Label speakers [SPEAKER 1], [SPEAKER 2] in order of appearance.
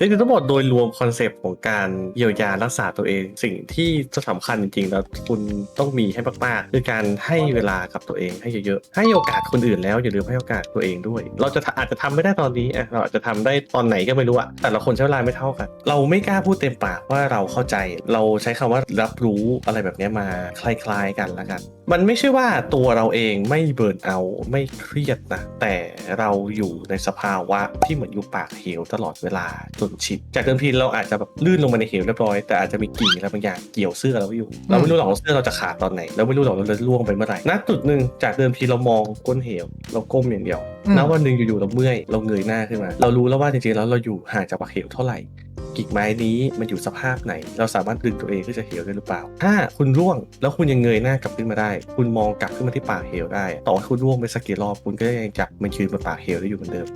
[SPEAKER 1] จริงๆทั้งหมดโดยรวมคอนเซปต์ของการเยียวยารักษาตัวเอง สิ่งที่จะสำคัญจริงๆ แล้วคุณต้องมีให้มากๆคือการให้เวลากับตัวเองให้เยอะๆให้โอกาสคนอื่นแล้วอย่าลืมให้โอกาสตัวเองด้วย เราจะอาจจะทำไม่ได้ตอนนี้อะเราอาจจะทำได้ตอนไหนก็ไม่รู้อะแต่ละคนใช้เวลาไม่เท่ากัน เราไม่กล้าพูดเต็มปากว่าเราเข้าใจ เราใช้คำว่ารับรู้อะไรแบบนี้มาคล้าย ๆ กันละกัน มันไม่ใช่ว่าตัวเราเองไม่เบิร์นเอาไม่เครียดนะแต่เราอยู่ในสภาวะที่เหมือนอยู่ปากเหวตลอดเวลาจนชินจากเดิมทีเราอาจจะแบบลื่นลงมาในเหวเรียบร้อยแต่อาจจะมีกิ่งอะไรบางอย่างเกี่ยวเสื้อเราไว้อยู่ เราไม่รู้หรอกว่าเสื้อเราจะขาดตอนไหนเราไม่รู้หรอกเราจะล่วงไปเมื่อไหร่ณจุดหนึ่งจากเดิมทีเรามองก้นเหว เราก้มอย่างเดียว
[SPEAKER 2] อืม
[SPEAKER 1] ณวันหนึ่งอยู่ๆเราเมื่อยเราเงยหน้าขึ้นมา เรารู้แล้วว่าจริงๆแล้วเราอยู่ห่างจากปากเหวเท่าไหร่กิ่งไม้นี้มันอยู่สภาพไหน เราสามารถดึงตัวเองขึ้นจากเหวได้หรือเปล่า ถ้าคุณร่วงแล้วคุณยังเงยหน้ากลับขึ้นมาได้ คุณมองกลับขึ้นมาที่ปากเหวได้ ต่อให้คุณร่วงไปสักกี่รอบคุณก็ยังจับมันคืนบนปากเหวได้อยู่เหมือนเดิม